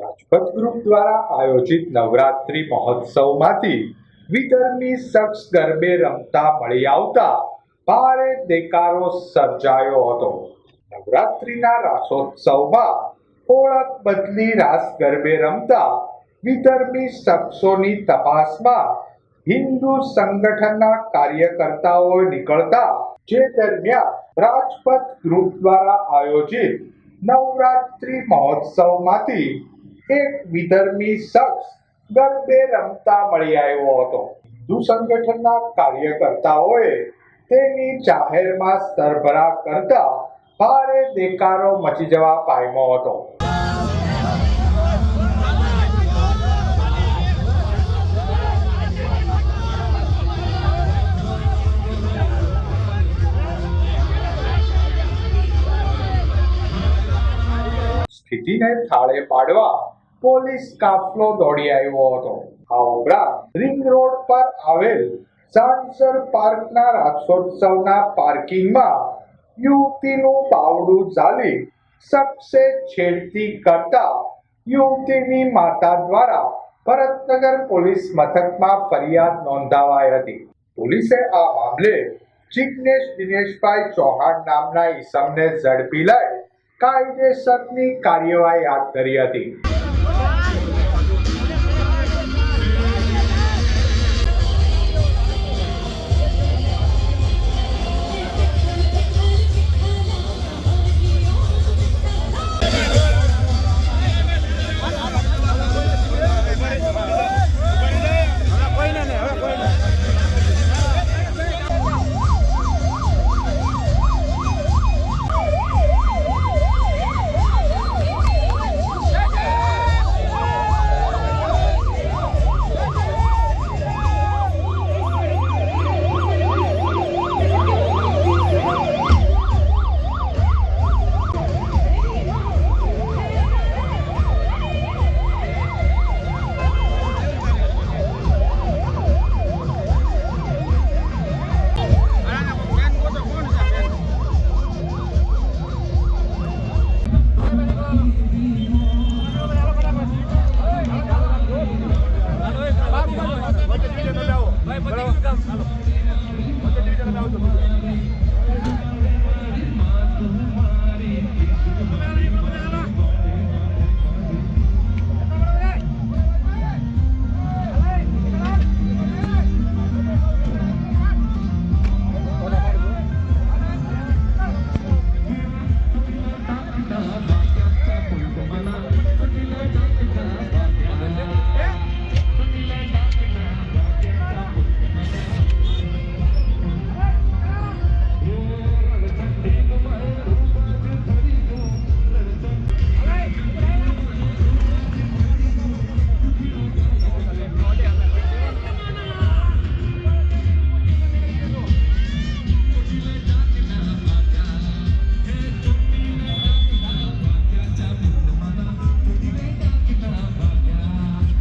Rajpath group દ્વારા આયોજિત નવરાત્રિ મહોત્સવમાંથી વિદર્ભની શખ્સ ગરબે રમતા મળી આવતા ભારે દેકારો સર્જાયો હતો. નવરાત્રિના રાસોત્સવમાં ઓળખ બદલી રાસ ગરબે રમતા વિધર્મી શખ્સોની તપાસમાં હિન્દુ સંગઠનના કાર્યકર્તાઓ નીકળતા જે દરમિયાન રાજપથ ગ્રુપ દ્વારા આયોજિત નવરાત્રિ મહોત્સવમાંથી એક વિધર્મી શખ્સ ગરબે રમતા મળી આવ્યો હતો. હિન્દુ સંગઠનના કાર્યકર્તાઓએ તેની જાહેરમાં સરભરા કરતા ભારે દેકારો મચી જવા પામ્યો હતો. સ્થિતિને થાળે પાડવા પોલીસ કાફલો દોડી આવ્યો હતો. આ ઉપરાંત રિંગ રોડ પર આવેલ સાંસર પાર્કના રાક્ષોત્સવના પાર્કિંગમાં યુવતીનું બાવડું ઝાલી શખ્સે છેડતી કરતા યુવતીની માતા દ્વારા ભરતનગર પોલીસ મથકમાં ફરિયાદ નોંધાવાઈ હતી. પોલીસે આ મામલે જિગ્નેશ દિનેશભાઈ ચૌહાણ નામના ઈસમને ઝડપી લઈ કાયદેસરની કાર્યવાહી હાથ ધરી હતી.